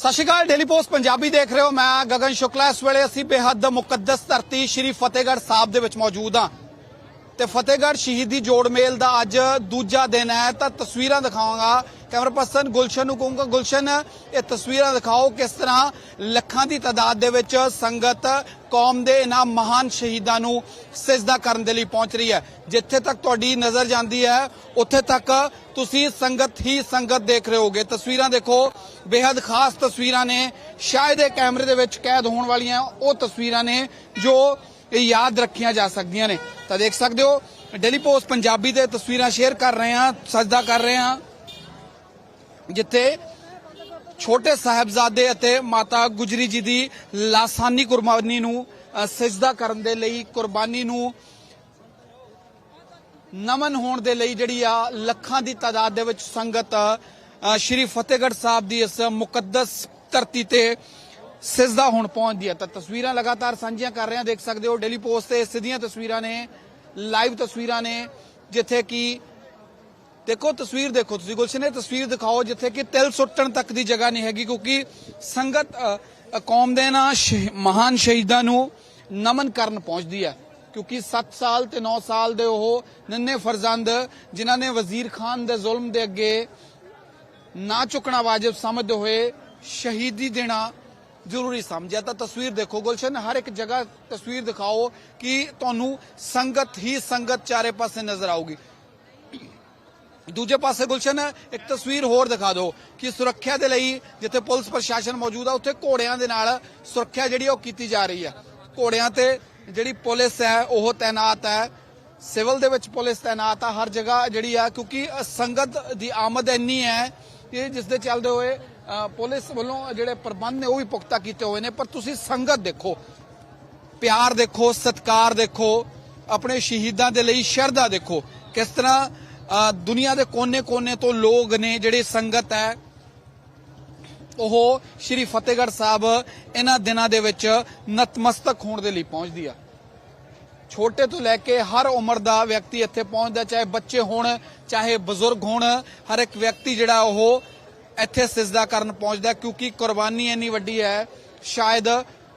ਸਤਿ ਸ਼੍ਰੀ ਅਕਾਲ ਡੇਲੀ ਪੋਸਟ ਪੰਜਾਬੀ ਦੇਖ ਰਹੇ ਹੋ। ਮੈਂ ਗਗਨ ਸ਼ੁਕਲਾ। ਇਸ ਵੇਲੇ ਅਸੀਂ ਬੇਹੱਦ ਮੁਕੱਦਸ ਧਰਤੀ ਸ਼੍ਰੀ ਫਤਿਹਗੜ੍ਹ ਸਾਹਿਬ ਦੇ ਵਿੱਚ ਮੌਜੂਦ ਹਾਂ। ਤੇ ਫਤਿਹਗੜ੍ਹ ਸ਼ਹੀਦੀ ਜੋੜ ਮੇਲ ਦਾ ਅੱਜ ਦੂਜਾ ਦਿਨ ਹੈ। ਤਾਂ ਤਸਵੀਰਾਂ ਦਿਖਾਵਾਂਗਾ ਕੈਮਰਾ ਪਰਸਨ ਗੁਲਸ਼ਨ ਨੂੰ ਕਹੂੰਗਾ, ਗੁਲਸ਼ਨ, ਇਹ ਤਸਵੀਰਾਂ ਦਿਖਾਓ ਕਿਸ ਤਰ੍ਹਾਂ ਲੱਖਾਂ ਦੀ ਤਾਦਾਦ ਦੇ ਵਿੱਚ ਸੰਗਤ ਕੌਮ ਦੇ ਇਹਨਾਂ ਮਹਾਨ ਸ਼ਹੀਦਾਂ ਨੂੰ ਸਜਦਾ ਕਰਨ ਦੇ ਲਈ ਪਹੁੰਚ ਰਹੀ ਹੈ। ਜਿੱਥੇ ਤੱਕ ਤੁਹਾਡੀ ਨਜ਼ਰ ਜਾਂਦੀ ਹੈ, ਉੱਥੇ ਤੱਕ ਤੁਸੀਂ ਸੰਗਤ ਹੀ ਸੰਗਤ ਦੇਖ ਰਹੇ ਹੋਗੇ। ਤਸਵੀਰਾਂ ਦੇਖੋ। ਬੇहद ਖਾਸ ਤਸਵੀਰਾਂ ਨੇ। ਸ਼ਾਇਦ ਇਹ ਕੈਮਰੇ ਦੇ ਵਿੱਚ ਕੈਦ ਹੋਣ ਵਾਲੀਆਂ ਉਹ ਤਸਵੀਰਾਂ ਨੇ ਜੋ ਇਹ ਯਾਦ ਰੱਖੀਆਂ ਜਾ ਸਕਦੀਆਂ ਨੇ। ਤਾਂ ਦੇਖ ਸਕਦੇ ਹੋ ਡੇਲੀ ਪੋਸਟ ਪੰਜਾਬੀ ਤੇ ਤਸਵੀਰਾਂ ਸ਼ੇਅਰ ਕਰ ਰਹੇ ਹਾਂ, ਸਜਦਾ ਕਰ ਰਹੇ ਹਾਂ। ਜਿੱਥੇ ਛੋਟੇ ਸਾਹਿਬਜ਼ਾਦੇ ਅਤੇ ਮਾਤਾ ਗੁਜਰੀ ਜੀ ਦੀ ਲਾਸਾਨੀ ਕੁਰਬਾਨੀ ਨੂੰ ਸਜਦਾ ਕਰਨ ਦੇ ਲਈ, ਕੁਰਬਾਨੀ ਨੂੰ ਨਮਨ ਹੋਣ ਦੇ ਲਈ ਜਿਹੜੀ ਆ ਲੱਖਾਂ ਦੀ ਤਾਦਾਦ ਦੇ ਵਿੱਚ ਸੰਗਤ ਸ਼੍ਰੀ ਫਤਿਹਗੜ੍ਹ ਸਾਹਿਬ ਦੀ ਇਸ ਮੁਕੱਦਸ ਧਰਤੀ ਤੇ ਸਿਜਦਾ ਹੁਣ ਪਹੁੰਚਦੀ ਹੈ। ਤਾਂ ਤਸਵੀਰਾਂ ਲਗਾਤਾਰ ਸਾਂਝੀਆਂ ਕਰ ਰਹੇ ਹਾਂ। ਦੇਖ ਸਕਦੇ ਹੋ ਡੇਲੀ ਪੋਸਟ ਤੇ ਸਿੱਧੀਆਂ ਤਸਵੀਰਾਂ ਨੇ ਲਾਈਵ ਤਸਵੀਰਾਂ ਨੇ, ਜਿੱਥੇ ਕਿ ਦੇਖੋ, ਤਸਵੀਰ ਦੇਖੋ ਤੁਸੀਂ। ਗੁਲਸ਼ਨ, ਇਹ ਤਸਵੀਰ ਦਿਖਾਓ ਜਿੱਥੇ ਕਿ ਤਿਲ ਸੁੱਟਣ ਤੱਕ ਦੀ ਜਗ੍ਹਾ ਨਹੀਂ ਹੈਗੀ, ਕਿਉਂਕਿ ਸੰਗਤ ਕੌਮ ਦੇ ਨਾ ਮਹਾਨ ਸ਼ਹੀਦਾਂ ਨੂੰ ਨਮਨ ਕਰਨ ਪਹੁੰਚਦੀ ਹੈ। ਕਿਉਂਕਿ 7 ਸਾਲ ਤੇ 9 ਸਾਲ ਦੇ ਉਹ ਨੰਨੇ ਫਰਜ਼ੰਦ, ਜਿਨ੍ਹਾਂ ਨੇ ਵਜ਼ੀਰ ਖਾਨ ਦੇ ਜ਼ੁਲਮ ਦੇ ਅੱਗੇ ਨਾ ਝੁਕਣਾ ਵਾਜਬ ਸਮਝਦੇ ਹੋਏ ਸ਼ਹੀਦੀ ਦੇਣਾ ਜ਼ਰੂਰੀ ਸਮਝਿਆ ਤਾਂ ਤਸਵੀਰ ਦੇਖੋ ਗੁਲਸ਼ਨ, ਹਰ ਇੱਕ ਜਗ੍ਹਾ ਤਸਵੀਰ ਦਿਖਾਓ ਕਿ ਤੁਹਾਨੂੰ ਸੰਗਤ ਹੀ ਸੰਗਤ ਚਾਰੇ ਪਾਸੇ ਨਜ਼ਰ ਆਊਗੀ। ਦੂਜੇ ਪਾਸੇ ਗੁਲਸ਼ਨ, ਇੱਕ ਤਸਵੀਰ ਹੋਰ ਦਿਖਾ ਦਿਓ ਕਿ ਸੁਰੱਖਿਆ ਦੇ ਲਈ ਜਿੱਥੇ ਪੁਲਿਸ ਪ੍ਰਸ਼ਾਸਨ ਮੌਜੂਦ ਆ, ਉੱਥੇ ਘੋੜਿਆਂ ਦੇ ਨਾਲ ਸੁਰੱਖਿਆ ਜਿਹੜੀ ਆ ਉਹ ਕੀਤੀ ਜਾ ਰਹੀ ਆ। ਘੋੜਿਆਂ ਤੇ ਜਿਹੜੀ ਪੁਲਿਸ ਹੈ, ਉਹ ਤਾਇਨਾਤ ਹੈ। ਸਿਵਲ ਦੇ ਵਿੱਚ ਪੁਲਿਸ ਤਾਇਨਾਤ ਆ, ਹਰ ਜਗ੍ਹਾ ਜਿਹੜੀ ਆ, ਕਿਉਂਕਿ ਸੰਗਤ ਦੀ ਆਮਦ ਇੰਨੀ ਹੈ ਕਿ ਜਿਸ ਦੇ ਚੱਲਦੇ ਹੋਏ ਪੁਲਿਸ ਵੱਲੋਂ ਜਿਹੜੇ ਪ੍ਰਬੰਧ ਨੇ ਉਹ ਵੀ ਪੁਖਤਾ ਕੀਤੇ ਹੋਏ ਨੇ, ਪਰ ਤੁਸੀਂ ਸੰਗਤ ਦੇਖੋ, ਪਿਆਰ ਦੇਖੋ, ਸਤਿਕਾਰ ਦੇਖੋ, ਆਪਣੇ ਸ਼ਹੀਦਾਂ ਦੇ ਲਈ ਸ਼ਰਧਾ ਦੇਖੋ, ਕਿਸ ਤਰ੍ਹਾਂ ਦੁਨੀਆ ਦੇ ਕੋਨੇ-ਕੋਨੇ ਤੋਂ ਲੋਕ ਨੇ ਜਿਹੜੇ ਸੰਗਤ ਹੈ, ਉਹ ਸ਼੍ਰੀ ਫਤਿਹਗੜ੍ਹ ਸਾਹਿਬ ਇਹਨਾਂ ਦਿਨਾਂ ਦੇ ਵਿੱਚ ਨਤਮਸਤਕ ਹੋਣ ਦੇ ਲਈ ਪਹੁੰਚਦੀ ਆ। ਛੋਟੇ ਤੋਂ ਲੈ ਕੇ ਹਰ ਉਮਰ ਦਾ ਵਿਅਕਤੀ ਇੱਥੇ ਪਹੁੰਚਦਾ, ਚਾਹੇ ਬੱਚੇ ਹੋਣ, ਚਾਹੇ ਬਜ਼ੁਰਗ ਹੋਣ, ਹਰ ਇੱਕ ਵਿਅਕਤੀ ਜਿਹੜਾ ਉਹ ਇੱਥੇ ਸਜਦਾ ਕਰਨ ਪਹੁੰਚਦਾ ਕਿਉਂਕਿ ਕੁਰਬਾਨੀ ਇੰਨੀ ਵੱਡੀ ਹੈ, ਸ਼ਾਇਦ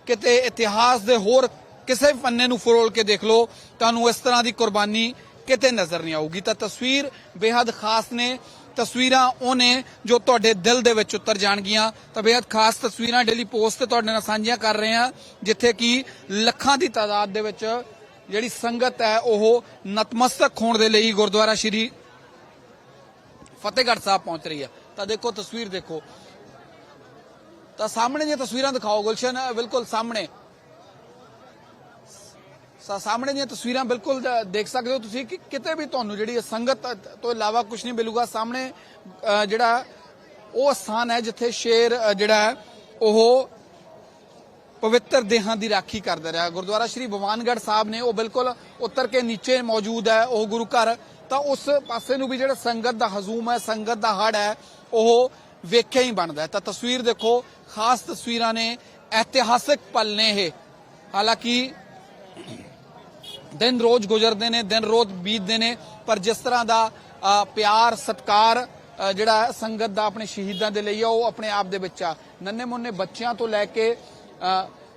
ਕਿਤੇ ਇਤਿਹਾਸ ਦੇ ਹੋਰ ਕਿਸੇ ਵੀ ਪੰਨੇ ਨੂੰ ਫਰੋਲ ਕੇ ਦੇਖ ਲਓ, ਤੁਹਾਨੂੰ ਇਸ ਤਰ੍ਹਾਂ ਦੀ ਕੁਰਬਾਨੀ ਕਿਤੇ ਨਜ਼ਰ ਨਹੀਂ ਆਊਗੀ। ਤਾਂ ਤਸਵੀਰ ਬੇहद ਖਾਸ ਨੇ, ਤਸਵੀਰਾਂ ਉਹਨੇ ਜੋ ਤੁਹਾਡੇ ਦਿਲ ਦੇ ਵਿੱਚ ਉਤਰ ਜਾਣਗੀਆਂ। ਤਾਂ ਬੇहद ਖਾਸ ਤਸਵੀਰਾਂ ਡੇਲੀ ਪੋਸਟ ਤੇ ਤੁਹਾਡੇ ਨਾਲ ਸਾਂਝੀਆਂ ਕਰ ਰਹੇ ਹਾਂ, ਜਿੱਥੇ ਕਿ ਲੱਖਾਂ ਦੀ ਤਾਦਾਦ ਦੇ ਵਿੱਚ ਜਿਹੜੀ ਸੰਗਤ ਹੈ, ਉਹ ਨਤਮਸਤਕ ਹੋਣ ਦੇ ਲਈ ਗੁਰਦੁਆਰਾ ਸ਼੍ਰੀ ਫਤਿਹਗੜ੍ਹ ਸਾਹਿਬ ਪਹੁੰਚ ਰਹੀ ਹੈ। ਤਾਂ ਦੇਖੋ, ਤਸਵੀਰ ਦੇਖੋ। ਤਾਂ ਸਾਹਮਣੇ ਦੀਆਂ ਤਸਵੀਰਾਂ ਦਿਖਾਓ, ਗੁਲਸ਼ਨ। ਬਿਲਕੁਲ ਸਾਹਮਣੇ। ਸਾਹਮਣੇ ਦੀਆਂ ਤਸਵੀਰਾਂ ਬਿਲਕੁਲ ਦੇਖ ਸਕਦੇ ਹੋ ਤੁਸੀਂ ਕਿ ਕਿਤੇ ਵੀ ਤੁਹਾਨੂੰ ਜਿਹੜੀ ਸੰਗਤ ਤੋਂ ਇਲਾਵਾ ਕੁਝ ਨਹੀਂ ਮਿਲੂਗਾ। ਸਾਹਮਣੇ ਜਿਹੜਾ ਉਹ ਸਥਾਨ ਹੈ ਜਿੱਥੇ ਸ਼ੇਰ ਜਿਹੜਾ ਹੈ, ਉਹ ਪਵਿੱਤਰ ਦੇਹਾਂ ਦੀ ਰਾਖੀ ਕਰਦਾ ਰਿਹਾ। ਗੁਰਦੁਆਰਾ ਸ਼੍ਰੀ ਭਵਾਨਗੜ੍ਹ ਸਾਹਿਬ ਨੇ ਉਹ ਬਿਲਕੁਲ ਉੱਤਰ ਕੇ ਨੀਚੇ ਮੌਜੂਦ ਹੈ, ਉਹ ਗੁਰੂ ਘਰ। ਤਾਂ ਉਸ ਪਾਸੇ ਨੂੰ ਵੀ ਜਿਹੜਾ ਸੰਗਤ ਦਾ ਹਜ਼ੂਮ ਹੈ, ਸੰਗਤ ਦਾ ਹੜ ਹੈ, ਉਹ ਵੇਖਿਆ ਹੀ ਬਣਦਾ ਤਾਂ ਤਸਵੀਰ ਦੇਖੋ, ਖਾਸ ਤਸਵੀਰਾਂ ਨੇ, ਇਤਿਹਾਸਕ ਪਲ ਨੇ ਇਹ। ਹਾਲਾਂਕਿ ਦਿਨ ਰੋਜ਼ ਗੁਜ਼ਰਦੇ ਨੇ, ਦਿਨ ਰੋਜ਼ ਬੀਤਦੇ ਨੇ, ਪਰ ਜਿਸ ਤਰ੍ਹਾਂ ਦਾ ਪਿਆਰ, ਸਤਕਾਰ ਜਿਹੜਾ ਸੰਗਤ ਦਾ ਆਪਣੇ ਸ਼ਹੀਦਾਂ ਦੇ ਲਈ ਆ, ਉਹ ਆਪਣੇ ਆਪ ਦੇ ਵਿੱਚ ਆ। ਨੰਨੇ ਮੁੰਨੇ ਬੱਚਿਆਂ ਤੋਂ ਲੈ ਕੇ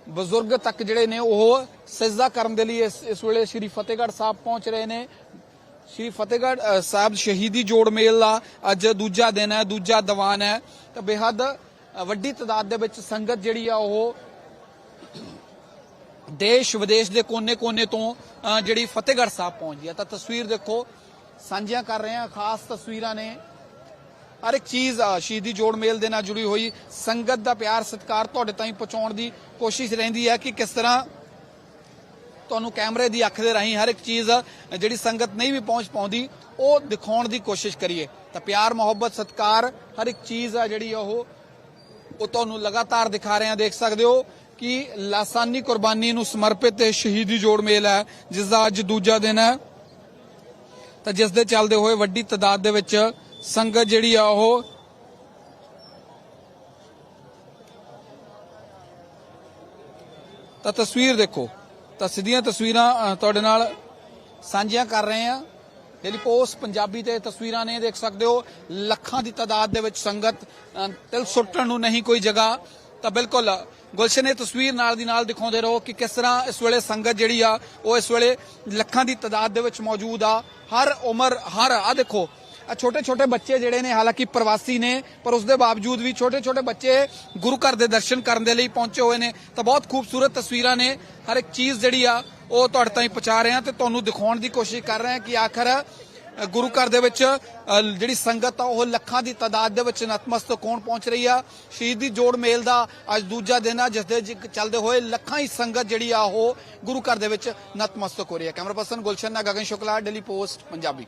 ਬਜ਼ੁਰਗ ਤੱਕ ਜਿਹੜੇ ਨੇ ਉਹ ਸਜਦਾ ਕਰਨ ਦੇ ਲਈ ਇਸ ਇਸ ਵੇਲੇ ਸ੍ਰੀ ਫਤਿਹਗੜ੍ਹ ਸਾਹਿਬ ਪਹੁੰਚ ਰਹੇ ਨੇ। ਸ਼੍ਰੀ ਫਤਿਹਗੜ੍ਹ ਸਾਹਿਬ ਸ਼ਹੀਦੀ ਜੋੜ ਮੇਲ ਦਾ ਅੱਜ ਦੂਜਾ ਦਿਨ ਹੈ, ਦੂਜਾ ਦੀਵਾਨ ਹੈ। ਤਾਂ ਬੇਹੱਦ ਵੱਡੀ ਤਾਦਾਦ ਦੇ ਵਿੱਚ ਸੰਗਤ ਜਿਹੜੀ ਆ ਉਹ ਦੇਸ਼ ਵਿਦੇਸ਼ ਦੇ ਕੋਨੇ-ਕੋਨੇ ਤੋਂ ਜਿਹੜੀ ਫਤਿਹਗੜ੍ਹ ਸਾਹਿਬ ਪਹੁੰਚਦੀ ਹੈ। ਤਾਂ ਤਸਵੀਰ ਦੇਖੋ, ਸਾਂਝੀਆਂ ਕਰ ਰਹੇ ਆ ਖਾਸ ਤਸਵੀਰਾਂ ਨੇ। ਹਰ ਇੱਕ ਚੀਜ਼ ਸ਼ਹੀਦੀ ਜੋੜ ਮੇਲ ਦੇ ਨਾਲ ਜੁੜੀ ਹੋਈ ਸੰਗਤ ਦਾ ਪਿਆਰ, ਸਤਿਕਾਰ ਤੁਹਾਡੇ ਤਾਈਂ ਪਹੁੰਚਾਉਣ ਦੀ ਕੋਸ਼ਿਸ਼ ਰਹਿੰਦੀ ਹੈ ਕਿ ਕਿਸ ਤਰ੍ਹਾਂ ਤੁਹਾਨੂੰ ਕੈਮਰੇ ਦੀ ਅੱਖ ਦੇ ਰਾਹੀਂ ਹਰ ਇੱਕ ਚੀਜ਼ ਜਿਹੜੀ ਸੰਗਤ ਨਹੀਂ ਵੀ ਪਹੁੰਚ ਪਾਉਂਦੀ, ਉਹ ਦਿਖਾਉਣ ਦੀ ਕੋਸ਼ਿਸ਼ ਕਰੀਏ। ਤਾਂ ਪਿਆਰ, ਮੁਹੱਬਤ, ਸਤਿਕਾਰ ਹਰ ਇੱਕ ਚੀਜ਼ ਆ ਜਿਹੜੀ ਉਹ ਉਹ ਤੁਹਾਨੂੰ ਲਗਾਤਾਰ ਦਿਖਾ ਰਹੇ ਹਾਂ। ਦੇਖ ਸਕਦੇ ਹੋ ਕਿ ਲਾਸਾਨੀ ਕੁਰਬਾਨੀ ਨੂੰ ਸਮਰਪਿਤ ਸ਼ਹੀਦੀ ਜੋੜ ਮੇਲ ਹੈ, ਜਿਸ ਦਾ ਅੱਜ ਦੂਜਾ ਦਿਨ ਹੈ। ਤਾਂ ਜਿਸ ਦੇ ਚੱਲਦੇ ਹੋਏ ਵੱਡੀ ਤਦਾਦ ਦੇ ਵਿੱਚ ਸੰਗਤ ਜਿਹੜੀ ਆ ਉਹ ਤਾਂ ਤਸਵੀਰ ਦੇਖੋ। ਤਾਂ ਸਿੱਧੀਆਂ ਤਸਵੀਰਾਂ ਤੁਹਾਡੇ ਨਾਲ ਸਾਂਝੀਆਂ ਕਰ ਰਹੇ ਹਾਂ। ਡੇਲੀ ਪੋਸਟ ਪੰਜਾਬੀ ਤੇ ਤਸਵੀਰਾਂ ਨੇ, ਦੇਖ ਸਕਦੇ ਹੋ, ਲੱਖਾਂ ਦੀ ਤਾਦਾਦ ਦੇ ਵਿੱਚ ਸੰਗਤ ਤਿਲ ਸੁੱਟਣ ਨੂੰ ਨਹੀਂ ਕੋਈ ਜਗ੍ਹਾ। ਤਾਂ ਬਿਲਕੁਲ, ਗੁਲਸ਼ਨ, ਇਹ ਤਸਵੀਰ ਨਾਲ ਦੀ ਨਾਲ ਦਿਖਾਉਂਦੇ ਰਹੋ ਕਿ ਕਿਸ ਤਰ੍ਹਾਂ ਇਸ ਵੇਲੇ ਸੰਗਤ ਜਿਹੜੀ ਆ, ਉਹ ਇਸ ਵੇਲੇ ਲੱਖਾਂ ਦੀ ਤਾਦਾਦ ਦੇ ਵਿੱਚ ਮੌਜੂਦ ਆ। ਹਰ ਉਮਰ, ਹਰ ਆ ਦੇਖੋ ਛੋਟੇ ਛੋਟੇ ਬੱਚੇ ਜਿਹੜੇ ਨੇ, ਹਾਲਾਂਕਿ ਪ੍ਰਵਾਸੀ ਨੇ, ਪਰ ਉਸ ਦੇ ਬਾਵਜੂਦ ਵੀ ਛੋਟੇ ਛੋਟੇ ਬੱਚੇ ਗੁਰੂ ਘਰ ਦੇ ਦਰਸ਼ਨ ਕਰਨ ਦੇ ਲਈ ਪਹੁੰਚੇ ਹੋਏ ਨੇ। ਤਾਂ ਬਹੁਤ ਖੂਬਸੂਰਤ ਤਸਵੀਰਾਂ ਨੇ। ਹਰ ਇੱਕ ਚੀਜ਼ ਜਿਹੜੀ ਆ, ਉਹ ਤੁਹਾਡੇ ਤਾਈਂ ਪਹੁੰਚਾ ਰਹੇ ਹਾਂ ਤੇ ਤੁਹਾਨੂੰ ਦਿਖਾਉਣ ਦੀ ਕੋਸ਼ਿਸ਼ ਕਰ ਰਹੇ ਹਾਂ ਕਿ ਆਖਰ ਗੁਰੂ ਘਰ ਦੇ ਵਿੱਚ ਜਿਹੜੀ ਸੰਗਤ ਆ, ਉਹ ਲੱਖਾਂ ਦੀ ਤਾਦਾਦ ਦੇ ਵਿੱਚ ਨਤਮਸਤਕ ਹੋਣ ਪਹੁੰਚ ਰਹੀ ਆ? ਸ਼ਹੀਦੀ ਜੋੜ ਮੇਲ ਦਾ ਅੱਜ ਦੂਜਾ ਦਿਨ ਆ, ਜਿਸ ਦੇ ਚੱਲਦੇ ਹੋਏ ਲੱਖਾਂ ਹੀ ਸੰਗਤ ਜਿਹੜੀ ਆ, ਉਹ ਗੁਰੂ ਘਰ ਦੇ ਵਿੱਚ ਨਤਮਸਤਕ ਹੋ ਰਹੀ ਹੈ ਕੈਮਰਾ ਪਰਸਨ ਗੁਲਸ਼ਨ ਨਾਲ ਗਗਨ ਸ਼ੁਕਲਾ, ਡੇਲੀ ਪੋਸਟ, ਪੰਜਾਬੀ।